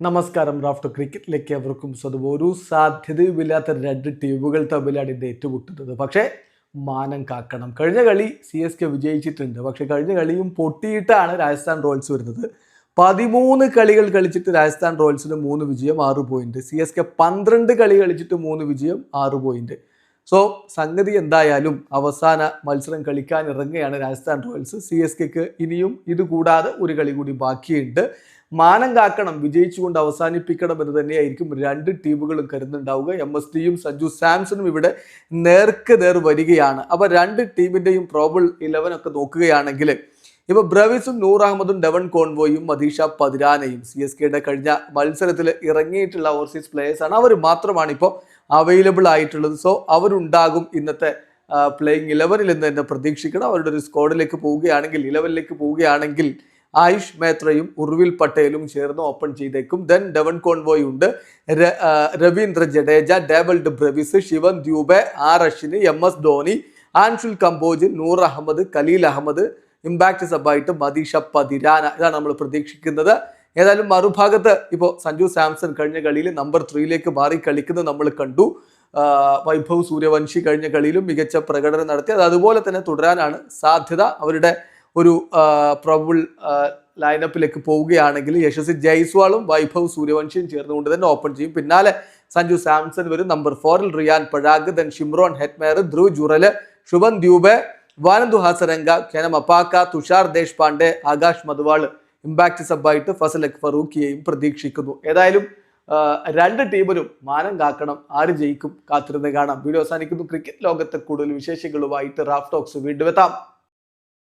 നമസ്കാരം. റാഫ്റ്റർ ക്രിക്കറ്റിലേക്ക് അവർക്കും സ്വന്തം ഒരു സാധ്യതയുമില്ലാത്ത രണ്ട് ടീമുകൾ തമ്മിലാണ് ഇത് ഏറ്റുമുട്ടുന്നത്. പക്ഷേ മാനം കാക്കണം. കഴിഞ്ഞ കളി സി എസ് കെ വിജയിച്ചിട്ടുണ്ട്. പക്ഷേ കഴിഞ്ഞ കളിയും പൊട്ടിയിട്ടാണ് രാജസ്ഥാൻ റോയൽസ് വരുന്നത്. പതിമൂന്ന് കളികൾ കളിച്ചിട്ട് രാജസ്ഥാൻ റോയൽസിന് മൂന്ന് വിജയം ആറ് പോയിന്റ് സി എസ് കെ പന്ത്രണ്ട് കളി കളിച്ചിട്ട് മൂന്ന് വിജയം ആറ് പോയിന്റ് സോ സംഗതി എന്തായാലും അവസാന മത്സരം കളിക്കാൻ ഇറങ്ങുകയാണ് രാജസ്ഥാൻ റോയൽസ്. സി എസ് കെക്ക് ഇനിയും ഇതുകൂടാതെ ഒരു കളി കൂടി ബാക്കിയുണ്ട്. മാനം കാക്കണം വിജയിച്ചുകൊണ്ട് അവസാനിപ്പിക്കണം എന്ന് തന്നെയായിരിക്കും രണ്ട് ടീമുകളും കരുതുന്നുണ്ടാവുക. എം എസ് ഡിയും സഞ്ജു സാംസണും ഇവിടെ നേർക്ക് നേർ വരികയാണ്. അപ്പൊ രണ്ട് ടീമിന്റെയും പ്രോബിൾ ഒക്കെ നോക്കുകയാണെങ്കിൽ ഇപ്പൊ ബ്രവിസും നൂർ അഹമ്മദും ഡെവൺ കോൺവോയും മദീഷ പതിരാനയും സി എസ് കെയുടെ കഴിഞ്ഞ മത്സരത്തിൽ ഇറങ്ങിയിട്ടുള്ള ഓവർസീസ് പ്ലേയേഴ്സാണ് അവർ മാത്രമാണ് ഇപ്പോൾ അവൈലബിൾ ആയിട്ടുള്ളത്. സോ അവരുണ്ടാകും ഇന്നത്തെ പ്ലേയിങ് ഇലവനിൽ എന്ന് തന്നെ പ്രതീക്ഷിക്കണം. അവരുടെ ഒരു സ്ക്വാഡിലേക്ക് പോവുകയാണെങ്കിൽ ഇലവനിലേക്ക് പോവുകയാണെങ്കിൽ ആയുഷ് മേത്രയും ഉർവിൽ പട്ടേലും ചേർന്ന് ഓപ്പൺ ചെയ്തേക്കും. ദെൻ ഡെവൻ കോൺവോയ് ഉണ്ട്. Ravindra Jadeja Dewald Brevis Shivam Dube R Ashwin M S Dhoni Anshul Kamboj Noor Ahmad Khaleel Ahmed impact സബായിട്ട് Matheesha Pathirana. ഇതാണ് നമ്മൾ പ്രതീക്ഷിക്കുന്നത്. ഏതായാലും മറുഭാഗത്ത് ഇപ്പോൾ സഞ്ജു സാംസൺ കഴിഞ്ഞ കളിയിൽ നമ്പർ ത്രീയിലേക്ക് മാറി കളിക്കുന്നത് നമ്മൾ കണ്ടു. വൈഭവ് സൂര്യവംശി കഴിഞ്ഞ കളിയിലും മികച്ച പ്രകടനം നടത്തി. അത് അതുപോലെ തന്നെ തുടരാനാണ് സാധ്യത. അവരുടെ ഒരു പ്രബിൾ ലൈനപ്പിലേക്ക് പോവുകയാണെങ്കിൽ യശസ്വി ജയ്സ്വാളും വൈഭവ് സൂര്യവംശിയും ചേർന്നുകൊണ്ട് തന്നെ ഓപ്പൺ ചെയ്യും. പിന്നാലെ സഞ്ജു സാംസൺ വരും. നമ്പർ ഫോറിൽ Riyan Parag then Shimron Hetmyer Dhruv Jurel Shubham Dubey Wanindu Hasaranga Kwena Maphaka Tushar Deshpande Akash Madhwal impact സബായിട്ട് Fazal ഫറൂഖിയെയും പ്രതീക്ഷിക്കുന്നു. ഏതായാലും രണ്ട് ടീമിനും മാനം കാക്കണം. ആര് ജയിക്കും കാത്തിരുന്ന് കാണാം. വീഡിയോ അവസാനിക്കുന്നു. ക്രിക്കറ്റ് ലോകത്തെ കൂടുതൽ വിശേഷങ്ങളുമായിട്ട് റാഫ് ടോക്സ് വീണ്ടും എത്താം.